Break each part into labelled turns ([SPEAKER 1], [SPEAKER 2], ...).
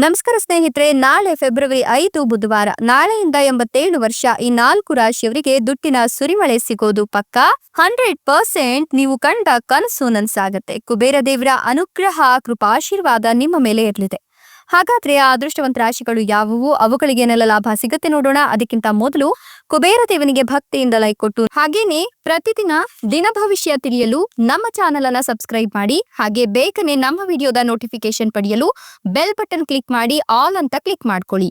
[SPEAKER 1] ನಮಸ್ಕಾರ ಸ್ನೇಹಿತರೆ, ನಾಳೆ ಫೆಬ್ರವರಿ ಐದು ಬುಧವಾರ, ನಾಳೆಯಿಂದ ಎಂಬತ್ತೇಳು ವರ್ಷ ಈ ನಾಲ್ಕು ರಾಶಿಯವರಿಗೆ ದುಡ್ಡಿನ ಸುರಿಮಳೆ ಸಿಗೋದು ಪಕ್ಕ. ಹಂಡ್ರೆಡ್ ಪರ್ಸೆಂಟ್ ನೀವು ಕಂಡ ಕನಸು ನನ್ಸಾಗತ್ತೆ. ಕುಬೇರ ದೇವರ ಅನುಗ್ರಹ, ಕೃಪಾಶೀರ್ವಾದ ನಿಮ್ಮ ಮೇಲೆ ಇರಲಿದೆ. ಹಾಗಾದ್ರೆ ಆ ಅದೃಷ್ಟವಂತ ರಾಶಿಗಳು ಯಾವುವು? ಅವುಗಳಿಗೆ ಏನೆಲ್ಲ ಲಾಭ ಸಿಗುತ್ತೆ ನೋಡೋಣ. ಅದಕ್ಕಿಂತ ಮೊದಲು ಕುಬೇರ ದೇವನಿಗೆ ಭಕ್ತಿಯಿಂದ ಲೈಕ್ ಕೊಟ್ಟು, ಹಾಗೇನೆ ಪ್ರತಿದಿನ ದಿನ ಭವಿಷ್ಯ ತಿಳಿಯಲು ನಮ್ಮ ಚಾನೆಲ್ ಅನ್ನ ಸಬ್ಸ್ಕ್ರೈಬ್ ಮಾಡಿ, ಹಾಗೆ ಬೇಗನೆ ನಮ್ಮ ವಿಡಿಯೋದ ನೋಟಿಫಿಕೇಶನ್ ಪಡೆಯಲು ಬೆಲ್ ಬಟನ್ ಕ್ಲಿಕ್ ಮಾಡಿ ಆಲ್ ಅಂತ ಕ್ಲಿಕ್ ಮಾಡ್ಕೊಳ್ಳಿ.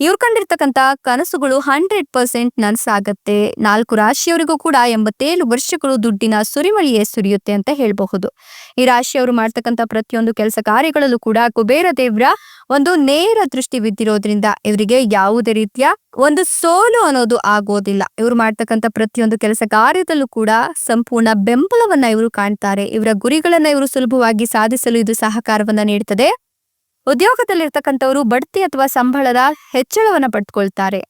[SPEAKER 1] ಇವ್ರು ಕಂಡಿರ್ತಕ್ಕಂಥ ಕನಸುಗಳು ಹಂಡ್ರೆಡ್ ಪರ್ಸೆಂಟ್ ನನ್ಸಾಗತ್ತೆ ನಾಲ್ಕು ರಾಶಿಯವರಿಗೂ ಕೂಡ ಎಂಬತ್ತೇಳು ವರ್ಷಗಳು ದುಡ್ಡಿನ ಸುರಿಮಳಿಯೇ ಸುರಿಯುತ್ತೆ ಅಂತ ಹೇಳಬಹುದು. ಈ ರಾಶಿಯವರು ಮಾಡ್ತಕ್ಕಂಥ ಪ್ರತಿಯೊಂದು ಕೆಲಸ ಕಾರ್ಯಗಳಲ್ಲೂ ಕೂಡ ಕುಬೇರ ದೇವ್ರ ಒಂದು ನೇರ ದೃಷ್ಟಿ ಬಿದ್ದಿರೋದ್ರಿಂದ ಇವರಿಗೆ ಯಾವುದೇ ರೀತಿಯ ಒಂದು ಸೋಲು ಅನ್ನೋದು ಆಗೋದಿಲ್ಲ. ಇವರು ಮಾಡ್ತಕ್ಕಂಥ ಪ್ರತಿಯೊಂದು ಕೆಲಸ ಕಾರ್ಯದಲ್ಲೂ ಕೂಡ ಸಂಪೂರ್ಣ ಬೆಂಬಲವನ್ನ ಇವರು ಕಾಣ್ತಾರೆ. ಇವರ ಗುರಿಗಳನ್ನ ಇವರು ಸುಲಭವಾಗಿ ಸಾಧಿಸಲು ಇದು ಸಹಕಾರವನ್ನ ನೀಡುತ್ತದೆ ಉದ್ಯೋಗದಲ್ಲಿರ್ತಕ್ಕಂಥವರು ಬಡ್ತಿ ಅಥವಾ ಸಂಬಳದ ಹೆಚ್ಚಳವನ್ನ ಪಡೆದುಕೊಳ್ತಾರೆ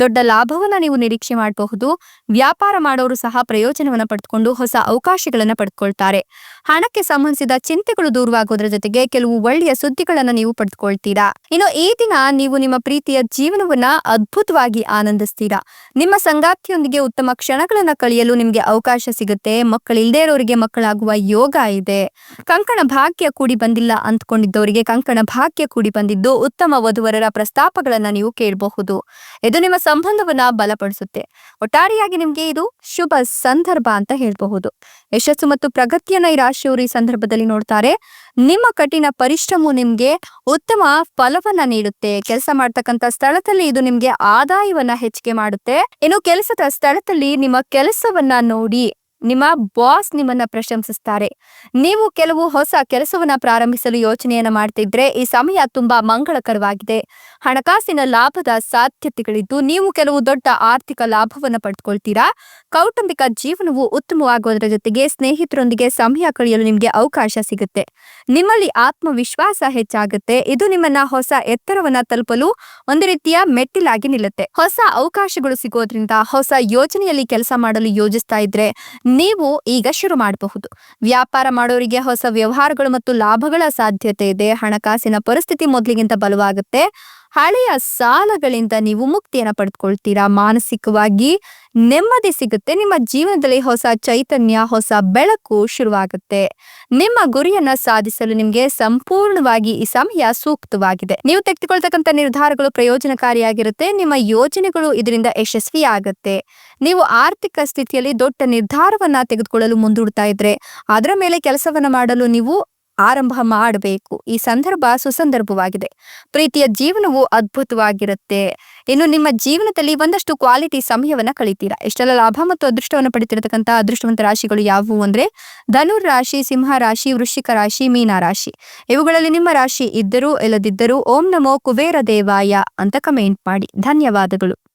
[SPEAKER 1] ದೊಡ್ಡ ಲಾಭವನ್ನ ನೀವು ನಿರೀಕ್ಷೆ ಮಾಡಬಹುದು. ವ್ಯಾಪಾರ ಮಾಡೋರು ಸಹ ಪ್ರಯೋಜನವನ್ನ ಪಡೆದುಕೊಂಡು ಹೊಸ ಅವಕಾಶಗಳನ್ನ ಪಡೆದುಕೊಳ್ತಾರೆ ಹಣಕ್ಕೆ ಸಂಬಂಧಿಸಿದ ಚಿಂತೆಗಳು ದೂರವಾಗೋದ್ರ ಜೊತೆಗೆ ಕೆಲವು ಒಳ್ಳೆಯ ಸುದ್ದಿಗಳನ್ನ ನೀವು ಪಡೆದುಕೊಳ್ತೀರಾ ಇನ್ನು ಈ ದಿನ ನೀವು ನಿಮ್ಮ ಪ್ರೀತಿಯ ಜೀವನವನ್ನ ಅದ್ಭುತವಾಗಿ ಆನಂದಿಸ್ತೀರಾ? ನಿಮ್ಮ ಸಂಗಾತಿಯೊಂದಿಗೆ ಉತ್ತಮ ಕ್ಷಣಗಳನ್ನ ಕಳೆಯಲು ನಿಮ್ಗೆ ಅವಕಾಶ ಸಿಗುತ್ತೆ. ಮಕ್ಕಳಿಲ್ಲದೆ ಇರೋರಿಗೆ ಮಕ್ಕಳಾಗುವ ಯೋಗ ಇದೆ. ಕಂಕಣ ಭಾಗ್ಯ ಕೂಡಿ ಬಂದಿಲ್ಲ ಅಂದ್ಕೊಂಡಿದ್ದವರಿಗೆ ಕಂಕಣ ಭಾಗ್ಯ ಕೂಡಿ ಬಂದಿದ್ದು ಉತ್ತಮ ವಧುವರರ ಪ್ರಸ್ತಾಪಗಳನ್ನ ನೀವು ಕೇಳಬಹುದು. ಇದು ನಿಮ್ಮ ಸಂಬಂಧವನ್ನ ಬಲಪಡಿಸುತ್ತೆ. ಒಟ್ಟಾರೆಯಾಗಿ ನಿಮ್ಗೆ ಇದು ಶುಭ ಸಂದರ್ಭ ಅಂತ ಹೇಳಬಹುದು. ಯಶಸ್ಸು ಮತ್ತು ಪ್ರಗತಿಯನ್ನ ಈ ರಾಶಿಯವರು ಈ ಸಂದರ್ಭದಲ್ಲಿ ನೋಡ್ತಾರೆ. ನಿಮ್ಮ ಕಠಿಣ ಪರಿಶ್ರಮವು ನಿಮ್ಗೆ ಉತ್ತಮ ಫಲವನ್ನ ನೀಡುತ್ತೆ. ಕೆಲಸ ಮಾಡ್ತಕ್ಕಂತ ಸ್ಥಳದಲ್ಲಿ ಇದು ನಿಮ್ಗೆ ಆದಾಯವನ್ನ ಹೆಚ್ಚಿಗೆ ಮಾಡುತ್ತೆ. ಇನ್ನು ಕೆಲಸದ ಸ್ಥಳದಲ್ಲಿ ನಿಮ್ಮ ಕೆಲಸವನ್ನ ನೋಡಿ ನಿಮ್ಮ ಬಾಸ್ ನಿಮ್ಮನ್ನ ಪ್ರಶಂಸಿಸ್ತಾರೆ. ನೀವು ಕೆಲವು ಹೊಸ ಕೆಲಸವನ್ನ ಪ್ರಾರಂಭಿಸಲು ಯೋಚನೆಯನ್ನ ಮಾಡ್ತಿದ್ರೆ ಈ ಸಮಯ ತುಂಬಾ ಮಂಗಳಕರವಾಗಿದೆ. ಹಣಕಾಸಿನ ಲಾಭದ ಸಾಧ್ಯತೆಗಳಿದ್ದು ನೀವು ಕೆಲವು ದೊಡ್ಡ ಆರ್ಥಿಕ ಲಾಭವನ್ನ ಪಡೆದುಕೊಳ್ತೀರಾ ಕೌಟುಂಬಿಕ ಜೀವನವು ಉತ್ತಮವಾಗುವುದರ ಜೊತೆಗೆ ಸ್ನೇಹಿತರೊಂದಿಗೆ ಸಮಯ ಕಳೆಯಲು ನಿಮ್ಗೆ ಅವಕಾಶ ಸಿಗುತ್ತೆ. ನಿಮ್ಮಲ್ಲಿ ಆತ್ಮವಿಶ್ವಾಸ ಹೆಚ್ಚಾಗುತ್ತೆ. ಇದು ನಿಮ್ಮನ್ನ ಹೊಸ ಎತ್ತರವನ್ನ ತಲುಪಲು ಒಂದು ರೀತಿಯ ಮೆಟ್ಟಿಲಾಗಿ ನಿಲ್ಲುತ್ತೆ. ಹೊಸ ಅವಕಾಶಗಳು ಸಿಗೋದ್ರಿಂದ ಹೊಸ ಯೋಜನೆಯಲ್ಲಿ ಕೆಲಸ ಮಾಡಲು ಯೋಜಿಸ್ತಾ ಇದ್ರೆ ನೀವು ಈಗ ಶುರು ಮಾಡಬಹುದು. ವ್ಯಾಪಾರ ಮಾಡೋರಿಗೆ ಹೊಸ ವ್ಯವಹಾರಗಳು ಮತ್ತು ಲಾಭಗಳ ಸಾಧ್ಯತೆ ಇದೆ. ಹಣಕಾಸಿನ ಪರಿಸ್ಥಿತಿ ಮೊದಲಿಗಿಂತ ಬಲವಾಗುತ್ತೆ. ಹಳೆಯ ಸಾಲಗಳಿಂದ ನೀವು ಮುಕ್ತಿಯನ್ನು ಪಡೆದುಕೊಳ್ತೀರಾ? ಮಾನಸಿಕವಾಗಿ ನೆಮ್ಮದಿ ಸಿಗುತ್ತೆ. ನಿಮ್ಮ ಜೀವನದಲ್ಲಿ ಹೊಸ ಚೈತನ್ಯ, ಹೊಸ ಬೆಳಕು ಶುರುವಾಗುತ್ತೆ. ನಿಮ್ಮ ಗುರಿಯನ್ನ ಸಾಧಿಸಲು ನಿಮಗೆ ಸಂಪೂರ್ಣವಾಗಿ ಈ ಸಮಯ ಸೂಕ್ತವಾಗಿದೆ. ನೀವು ತೆಗೆದುಕೊಳ್ತಕ್ಕಂಥ ನಿರ್ಧಾರಗಳು ಪ್ರಯೋಜನಕಾರಿಯಾಗಿರುತ್ತೆ. ನಿಮ್ಮ ಯೋಜನೆಗಳು ಇದರಿಂದ ಯಶಸ್ವಿ ಆಗುತ್ತೆ ನೀವು ಆರ್ಥಿಕ ಸ್ಥಿತಿಯಲ್ಲಿ ದೊಡ್ಡ ನಿರ್ಧಾರವನ್ನ ತೆಗೆದುಕೊಳ್ಳಲು ಮುಂದೂಡ್ತಾ ಇದ್ರೆ, ಅದರ ಮೇಲೆ ಕೆಲಸವನ್ನ ಮಾಡಲು ನೀವು ಆರಂಭ ಮಾಡಬೇಕು. ಈ ಸಂದರ್ಭ ಸುಸಂದರ್ಭವಾಗಿದೆ. ಪ್ರೀತಿಯ ಜೀವನವು ಅದ್ಭುತವಾಗಿರುತ್ತೆ. ಇನ್ನು ನಿಮ್ಮ ಜೀವನದಲ್ಲಿ ಒಂದಷ್ಟು ಕ್ವಾಲಿಟಿ ಸಮಯವನ್ನ ಕಳಿತೀರಾ? ಇಷ್ಟೆಲ್ಲ ಲಾಭ ಮತ್ತು ಅದೃಷ್ಟವನ್ನು ಪಡಿತಿರತಕ್ಕಂಥ ಅದೃಷ್ಟವಂತ ರಾಶಿಗಳು ಯಾವುವು ಅಂದ್ರೆ, ಧನುರ್ ರಾಶಿ, ಸಿಂಹ ರಾಶಿ, ವೃಶ್ಚಿಕ ರಾಶಿ, ಮೀನ ರಾಶಿ. ಇವುಗಳಲ್ಲಿ ನಿಮ್ಮ ರಾಶಿ ಇದ್ದರೂ ಇಲ್ಲದಿದ್ದರೂ ಓಂ ನಮೋ ಕುಬೇರ ದೇವಾಯ ಅಂತ ಕಮೆಂಟ್ ಮಾಡಿ. ಧನ್ಯವಾದಗಳು.